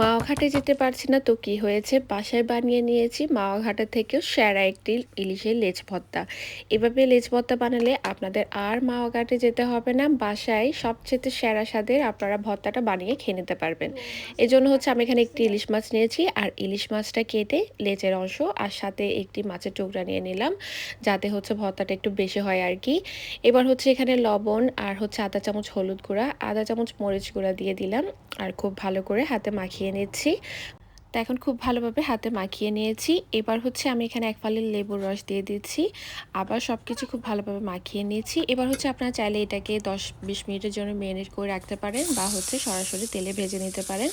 মাওয়া যেতে পারছি না তো কি হয়েছে? বাসায় বানিয়ে নিয়েছি। মাওয়া ঘাটের থেকেও সেরা একটি ইলিশের লেজ ভর্তা। এভাবে লেজ ভর্তা বানালে আপনাদের আর মাওয়া ঘাটে যেতে হবে না। বাসায় সবচেয়ে সেরা স্বাদের আপনারা ভর্তাটা বানিয়ে খেয়ে নিতে পারবেন। এজন্য হচ্ছে আমি এখানে একটি ইলিশ মাছ নিয়েছি। আর ইলিশ মাছটা কেটে লেজের অংশ আর সাথে একটি মাছের টুকরা নিয়ে নিলাম, যাতে হচ্ছে ভর্তাটা একটু বেশি হয় আর কি। এবার হচ্ছে এখানে লবণ আর হচ্ছে আধা চামচ হলুদ গুঁড়া, আধা চামচ মরিচ গুঁড়া দিয়ে দিলাম। আর খুব ভালো করে হাতে মাখিয়ে মাখিয়ে নিচ্ছি। তো এখন খুব ভালোভাবে হাতে মাখিয়ে নিয়েছি। এবার হচ্ছে আমি এখানে এক ফালের লেবুর রস দিয়ে দিচ্ছি। আবার সব কিছু খুব ভালোভাবে মাখিয়ে নিয়েছি এবার হচ্ছে আপনারা চাইলে এটাকে দশ বিশ মিনিটের জন্য মেরিনেট করে রাখতে পারেন বা হচ্ছে সরাসরি তেলে ভেজে নিতে পারেন।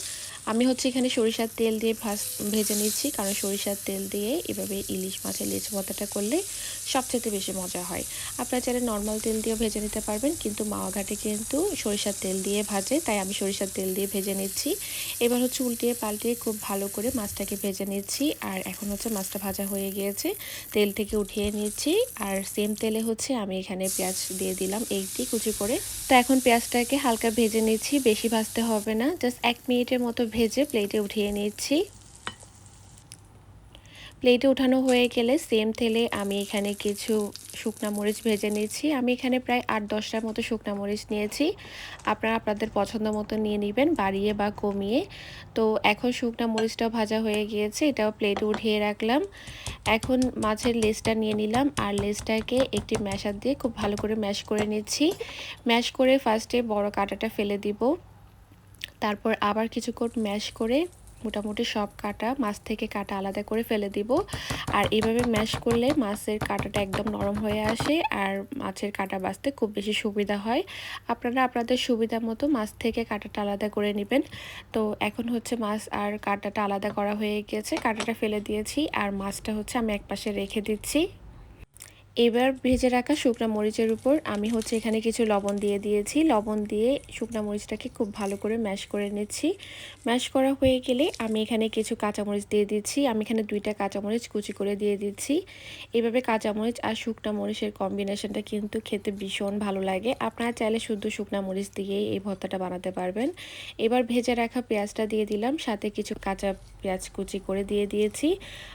আমি হচ্ছে এখানে সরিষার তেল দিয়ে ভাজ, ভেজে নিচ্ছি। কারণ সরিষার তেল দিয়ে এভাবে ইলিশ মাছের লেচ ভর্তাটা করলে সবচেয়ে বেশি মজা হয়। আপনারা চাইলে নর্মাল তেল দিয়েও ভেজে নিতে পারবেন, কিন্তু মাওয়া ঘাটে কিন্তু সরিষার তেল দিয়ে ভাজে, তাই আমি সরিষার তেল দিয়ে ভেজে নিচ্ছি। এবার হচ্ছে উল্টিয়ে পাল্টিয়ে খুব ভালো করে মাছটাকে ভেজে নিচ্ছি। আর এখন হচ্ছে মাছটা ভাজা হয়ে গিয়েছে, তেল থেকে উঠিয়ে নিচ্ছি। আর সেম তেলে হচ্ছে আমি এখানে পেঁয়াজ দিয়ে দিলাম এইটি কুচি করে। তো এখন পেঁয়াজটাকে হালকা ভেজে নিচ্ছি, বেশি ভাজতে হবে না জাস্ট এক মিনিটের মতো ভেজে প্লেটে উঠিয়ে নিচ্ছি। প্লেটে উঠানো হয়ে গেলে সেম তেলে আমি এখানে কিছু শুকনা মরিচ ভেজে নিয়েছি আমি এখানে প্রায় আট দশটার মতো শুকনা মরিচ নিয়েছি। আপনারা আপনাদের পছন্দ মতো নিয়ে নেবেন, বাড়িয়ে বা কমিয়ে। তো এখন শুকনা মরিচটা ভাজা হয়ে গিয়েছে, এটাও প্লেটে উঠিয়ে রাখলাম। এখন মাছের লেসটা নিয়ে নিলাম আর লেসটাকে একটি ম্যাশার দিয়ে খুব ভালো করে ম্যাশ করে নিচ্ছি। ম্যাশ করে ফার্স্টে বড় কাঁটাটা ফেলে দিব। তারপর আবার কিছুক্ষণ ম্যাশ করে মোটামুটি সব কাটা, মাছ থেকে কাটা আলাদা করে ফেলে দিব। আর এভাবে ম্যাশ করলে মাছের কাটাটা একদম নরম হয়ে আসে আর মাছের কাটা বাঁচতে খুব বেশি সুবিধা হয়। আপনারা আপনাদের সুবিধা মতো মাছ থেকে কাটাটা আলাদা করে নেবেন। তো এখন হচ্ছে মাছ আর কাটাটা আলাদা করা হয়ে গেছে, কাটাটা ফেলে দিয়েছি আর মাছটা হচ্ছে আমি একপাশে রেখে দিচ্ছি। এবার ভেজে রাখা শুকনো মরিচের উপর আমি হচ্ছে এখানে কিছু লবণ দিয়ে দিয়েছি। লবণ দিয়ে শুকনো মরিচটাকে খুব ভালো করে ম্যাশ করে নিচ্ছি। ম্যাশ করা হয়ে গেলে আমি এখানে কিছু কাঁচামরিচ দিয়ে দিচ্ছি। আমি এখানে দুইটা কাঁচামরিচ কুচি করে দিয়ে দিচ্ছি। এভাবে কাঁচামরিচ আর শুকনো মরিচের কম্বিনেশনটা কিন্তু খেতে ভীষণ ভালো লাগে। আপনারা চাইলে শুদ্ধ শুকনো মরিচ দিয়েই এই ভর্তাটা বানাতে পারবেন। এবার ভেজে রাখা পেঁয়াজটা দিয়ে দিলাম। সাথে কিছু কাঁচা পেঁয়াজ কুচি করে দিয়ে দিয়েছি।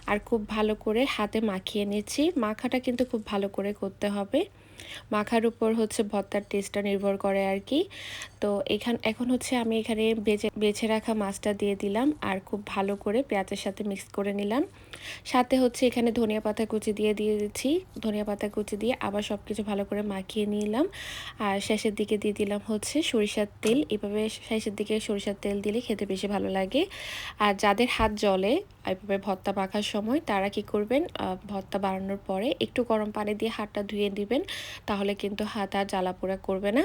আর খুব ভালো করে হাতে মাখিয়ে নিচ্ছি। মাখাটা কিন্তু খুব ভালো করে করতে হবে। মাখার উপর হচ্ছে ভর্তার টেস্টটা নির্ভর করে আর কি। তো এখান, এখন হচ্ছে আমি এখানে বেছে বেছে রাখা মাছটা দিয়ে দিলাম আর খুব ভালো করে পেঁয়াজের সাথে মিক্স করে নিলাম। সাথে হচ্ছে এখানে ধনিয়া পাতা কুচি দিয়ে দিয়ে দিচ্ছি ধনিয়া পাতা কুচি দিয়ে আবার সব কিছু ভালো করে মাখিয়ে নিলাম। আর শেষের দিকে দিয়ে দিলাম হচ্ছে সরিষার তেল। এভাবে শেষের দিকে সরিষার তেল দিলে খেতে বেশি ভালো লাগে। আর যাদের হাত জলে এভাবে ভর্তা পাকার সময় তারা কি করবেন? ভর্তা বানানোর পরে একটু গরম পানি দিয়ে হাতটা ধুয়ে দিবেন। তাহলে কিন্তু হাত আর জ্বালা পোড়া করবে না।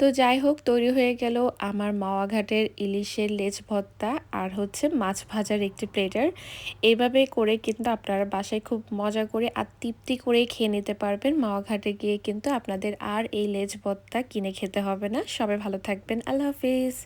তো যাই হোক, তৈরি হয়ে গেল আমার মাওয়া ঘাটের ইলিশের লেজ ভর্তা আর হচ্ছে মাছ ভাজার একটি প্লেটার এইভাবে করে কিন্তু আপনারা বাসায় খুব মজা করে আর তৃপ্তি করে খেয়ে নিতে পারবেন। মাওয়া ঘাটে গিয়ে কিন্তু আপনাদের আর এই লেজ ভর্তা কিনে খেতে হবে না। সবাই ভালো থাকবেন। আল্লাহ হাফিজ।